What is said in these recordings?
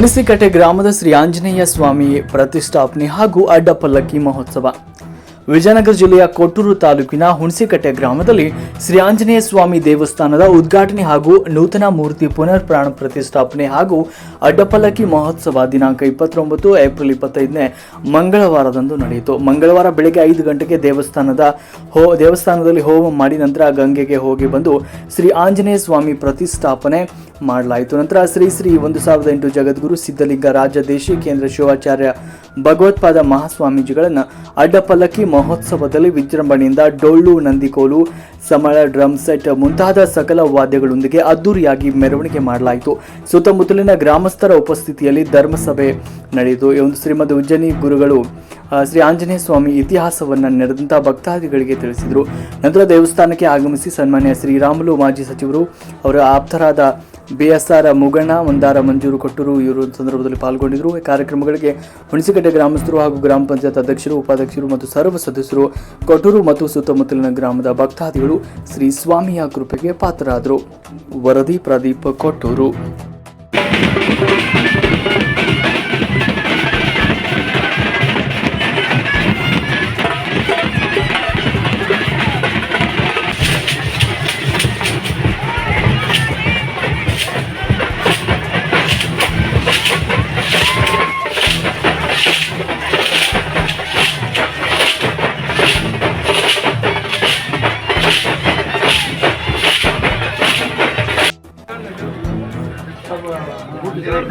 ಹುಣಸಿಕಟ್ಟೆ ಗ್ರಾಮದ ಶ್ರೀ ಆಂಜನೇಯ ಸ್ವಾಮಿ ಪ್ರತಿಷ್ಠಾಪನೆ ಹಾಗೂ ಅಡ್ಡಪಲ್ಲಕ್ಕಿ ಮಹೋತ್ಸವ. ವಿಜಯನಗರ ಜಿಲ್ಲೆಯ ಕೊಟ್ಟೂರು ತಾಲೂಕಿನ ಹುಣಸಿಕಟ್ಟೆ ಗ್ರಾಮದಲ್ಲಿ ಶ್ರೀ ಆಂಜನೇಯ ಸ್ವಾಮಿ ದೇವಸ್ಥಾನದ ಉದ್ಘಾಟನೆ ಹಾಗೂ ನೂತನ ಮೂರ್ತಿ ಪುನರ್ ಪ್ರಾಣ ಪ್ರತಿಷ್ಠಾಪನೆ ಹಾಗೂ ಅಡ್ಡಪಲ್ಲಕ್ಕಿ ಮಹೋತ್ಸವ ದಿನಾಂಕ ಇಪ್ಪತ್ತೊಂಬತ್ತು ಏಪ್ರಿಲ್ ಇಪ್ಪತ್ತೈದನೇ ಮಂಗಳವಾರದಂದು ನಡೆಯಿತು. ಮಂಗಳವಾರ ಬೆಳಗ್ಗೆ ಐದು ಗಂಟೆಗೆ ದೇವಸ್ಥಾನದ ಹೋ, ದೇವಸ್ಥಾನದಲ್ಲಿ ಹೋಮ ಮಾಡಿ ನಂತರ ಗಂಗೆಗೆ ಹೋಗಿ ಬಂದು ಶ್ರೀ ಆಂಜನೇಯ ಸ್ವಾಮಿ ಪ್ರತಿಷ್ಠಾಪನೆ ಮಾಡಲಾಯಿತು. ನಂತರ ಶ್ರೀ ಶ್ರೀ ಒಂದು ಸಾವಿರದ ಎಂಟು ಜಗದ್ಗುರು ಸಿದ್ಧಲಿಂಗ ರಾಜ ದೇಶಿ ಕೇಂದ್ರ ಶಿವಾಚಾರ್ಯ ಭಗವತ್ಪಾದ ಮಹಾಸ್ವಾಮೀಜಿಗಳನ್ನು ಅಡ್ಡಪಲ್ಲಕ್ಕಿ ಮಹೋತ್ಸವದಲ್ಲಿ ವಿಜೃಂಭಣೆಯಿಂದ ಡೊಳ್ಳು, ನಂದಿಕೋಲು, ಸಮಳ, ಡ್ರಮ್ ಸೆಟ್ ಮುಂತಾದ ಸಕಲ ವಾದ್ಯಗಳೊಂದಿಗೆ ಅದ್ದೂರಿಯಾಗಿ ಮೆರವಣಿಗೆ ಮಾಡಲಾಯಿತು. ಸುತ್ತಮುತ್ತಲಿನ ಗ್ರಾಮಸ್ಥರ ಉಪಸ್ಥಿತಿಯಲ್ಲಿ ಧರ್ಮಸಭೆ ನಡೆಯಿತು. ಈ ಒಂದು ಶ್ರೀಮದ್ ಉಜ್ಜನಿ ಗುರುಗಳು ಶ್ರೀ ಆಂಜನೇಯ ಸ್ವಾಮಿ ಇತಿಹಾಸವನ್ನು ನಡೆದಂಥ ಭಕ್ತಾದಿಗಳಿಗೆ ತಿಳಿಸಿದರು. ನಂತರ ದೇವಸ್ಥಾನಕ್ಕೆ ಆಗಮಿಸಿ ಸನ್ಮಾನ್ಯ ಶ್ರೀರಾಮುಲು ಮಾಜಿ ಸಚಿವರು, ಅವರ ಆಪ್ತರಾದ ಬಿ ಎಸ್ ಆರ್ ಮುಗಣ್ಣ ಒಂದಾರ ಮಂಜೂರು ಕೊಟ್ಟರು ಇವರು ಸಂದರ್ಭದಲ್ಲಿ ಪಾಲ್ಗೊಂಡಿದ್ದರು. ಈ ಕಾರ್ಯಕ್ರಮಗಳಿಗೆ ಹುಣಸಿಕಟ್ಟೆ ಗ್ರಾಮಸ್ಥರು ಹಾಗೂ ಗ್ರಾಮ ಪಂಚಾಯತ್ ಅಧ್ಯಕ್ಷರು, ಉಪಾಧ್ಯಕ್ಷರು ಮತ್ತು ಸರ್ವ ಸದಸ್ಯರು, ಕೊಟ್ಟೂರು ಮತ್ತು ಸುತ್ತಮುತ್ತಲಿನ ಗ್ರಾಮದ ಭಕ್ತಾದಿಗಳು ಶ್ರೀ ಸ್ವಾಮಿಯ ಕೃಪೆಗೆ ಪಾತ್ರರಾದರು. ವರದಿ ಪ್ರದೀಪ್ ಕೊಟ್ಟೂರು.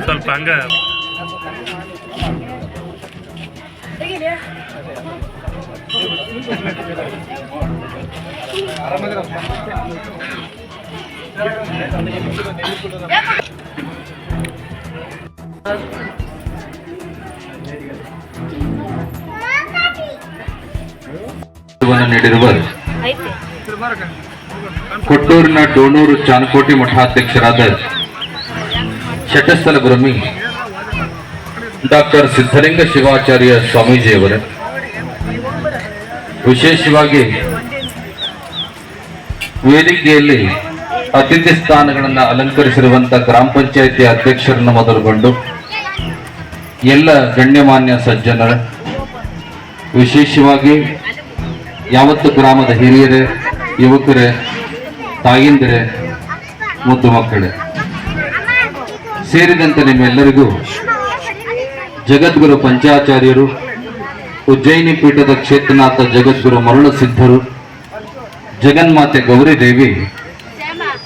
ಸ್ವಲ್ಪ ಹಂಗ. ನೀಡಿರುವ ಕೊಟ್ಟೂರಿನ ಡೋಣೂರು ಚಾನಕೋಟಿ ಮಠಾಧ್ಯಕ್ಷರಾದ ಶಟಸ್ಥಲ ಬ್ರಹ್ಮಿ ಡಾಕ್ಟರ್ ಸಿದ್ಧಲಿಂಗ ಶಿವಾಚಾರ್ಯ ಸ್ವಾಮೀಜಿಯವರ. ವಿಶೇಷವಾಗಿ ವೇದಿಕೆಯಲ್ಲಿ ಅತಿಥಿ ಸ್ಥಾನಗಳನ್ನು ಅಲಂಕರಿಸಿರುವಂತ ಗ್ರಾಮ ಪಂಚಾಯಿತಿ ಅಧ್ಯಕ್ಷರನ್ನು ಮೊದಲುಗೊಂಡು ಎಲ್ಲ ಗಣ್ಯಮಾನ್ಯ ಸಜ್ಜನರ, ವಿಶೇಷವಾಗಿ ಯಾವತ್ತು ಗ್ರಾಮದ ಹಿರಿಯರೇ, ಯುವಕರೇ, ತಾಯಿಂದರೇ ಮತ್ತು ಮಕ್ಕಳೇ ಸೇರಿದಂತೆ ನಿಮ್ಮೆಲ್ಲರಿಗೂ ಜಗದ್ಗುರು ಪಂಚಾಚಾರ್ಯರು, ಉಜ್ಜಯಿನಿ ಪೀಠದ ಕ್ಷೇತ್ರನಾಥ ಜಗದ್ಗುರು ಮರುಳಸಿದ್ಧರು ಜಗನ್ಮಾತೆ ಗೌರಿದೇವಿ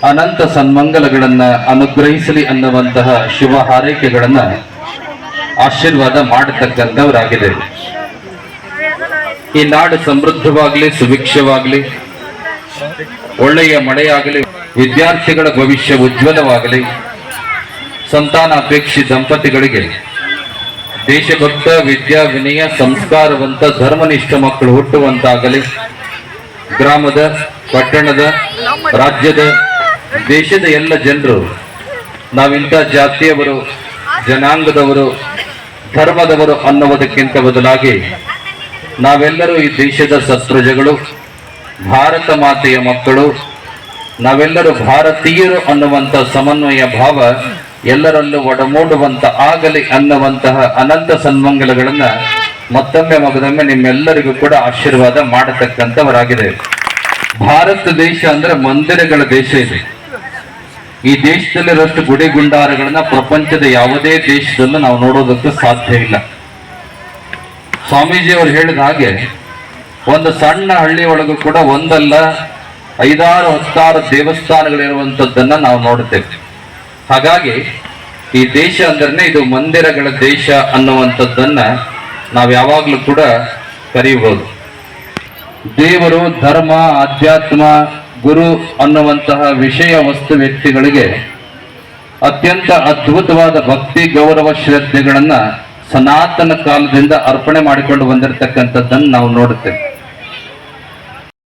ಅನಂತ ಸನ್ಮಂಗಲಗಳನ್ನ ಅನುಗ್ರಹಿಸಲಿ ಅನ್ನುವಂತಹ ಶಿವ ಹಾರೈಕೆಗಳನ್ನ ಆಶೀರ್ವಾದ ಮಾಡತಕ್ಕಂಥವರಾಗಿದೆ. ಈ ನಾಡು ಸಮೃದ್ಧವಾಗಲಿ, ಸುಭಿಕ್ಷವಾಗಲಿ, ಒಳ್ಳೆಯ ಮಳೆಯಾಗಲಿ, ವಿದ್ಯಾರ್ಥಿಗಳ ಭವಿಷ್ಯ ಉಜ್ವಲವಾಗಲಿ ಸಂತಾನಾಪೇಕ್ಷಿ ದಂಪತಿಗಳಿಗೆ ದೇಶಭಕ್ತ, ವಿದ್ಯಾ, ವಿನಯ, ಸಂಸ್ಕಾರವಂತ, ಧರ್ಮನಿಷ್ಠ ಮಕ್ಕಳು ಹುಟ್ಟುವಂತಾಗಲಿ. ಗ್ರಾಮದ, ಪಟ್ಟಣದ, ರಾಜ್ಯದ, ದೇಶದ ಎಲ್ಲ ಜನರು, ನಾವಿಂಥ ಜಾತಿಯವರು, ಜನಾಂಗದವರು, ಧರ್ಮದವರು ಅನ್ನುವುದಕ್ಕಿಂತ ಬದಲಾಗಿ ನಾವೆಲ್ಲರೂ ಈ ದೇಶದ ಸತ್ಪ್ರಜೆಗಳು, ಭಾರತ ಮಾತೆಯ ಮಕ್ಕಳು, ನಾವೆಲ್ಲರೂ ಭಾರತೀಯರು ಅನ್ನುವಂಥ ಸಮನ್ವಯ ಭಾವ ಎಲ್ಲರಲ್ಲೂ ಒಡಮೂಡುವಂತ ಆಗಲಿ ಅನ್ನುವಂತಹ ಅನಂತ ಸನ್ಮಂಗಲಗಳನ್ನ ಮತ್ತೊಮ್ಮೆ ಮಗದೊಮ್ಮೆ ನಿಮ್ಮೆಲ್ಲರಿಗೂ ಕೂಡ ಆಶೀರ್ವಾದ ಮಾಡತಕ್ಕಂಥವರಾಗಿದೆ. ಭಾರತ ದೇಶ ಅಂದ್ರೆ ಮಂದಿರಗಳ ದೇಶ ಇದೆ. ಈ ದೇಶದಲ್ಲಿರೋಷ್ಟು ಗುಡಿ ಗುಂಡಾರಗಳನ್ನ ಪ್ರಪಂಚದ ಯಾವುದೇ ದೇಶದಲ್ಲೂ ನಾವು ನೋಡೋದಕ್ಕೆ ಸಾಧ್ಯ ಇಲ್ಲ. ಸ್ವಾಮೀಜಿಯವರು ಹೇಳಿದ ಹಾಗೆ ಒಂದು ಸಣ್ಣ ಹಳ್ಳಿ ಒಳಗೂ ಕೂಡ ಒಂದಲ್ಲ ಐದಾರು ಹತ್ತಾರು ದೇವಸ್ಥಾನಗಳಿರುವಂಥದ್ದನ್ನ ನಾವು ನೋಡುತ್ತೇವೆ. ಹಾಗಾಗಿ ಈ ದೇಶ ಅಂದ್ರೆ ಇದು ಮಂದಿರಗಳ ದೇಶ ಅನ್ನುವಂಥದ್ದನ್ನ ನಾವು ಯಾವಾಗಲೂ ಕೂಡ ಕರೆಯಬಹುದು ದೇವರು ಧರ್ಮ, ಆಧ್ಯಾತ್ಮ, ಗುರು ಅನ್ನುವಂತಹ ವಿಷಯ ವಸ್ತು ವ್ಯಕ್ತಿಗಳಿಗೆ ಅತ್ಯಂತ ಅದ್ಭುತವಾದ ಭಕ್ತಿ, ಗೌರವ ಶ್ರದ್ಧೆಗಳನ್ನ ಸನಾತನ ಕಾಲದಿಂದ ಅರ್ಪಣೆ ಮಾಡಿಕೊಂಡು ಬಂದಿರತಕ್ಕಂಥದ್ದನ್ನು ನಾವು ನೋಡುತ್ತೇವೆ.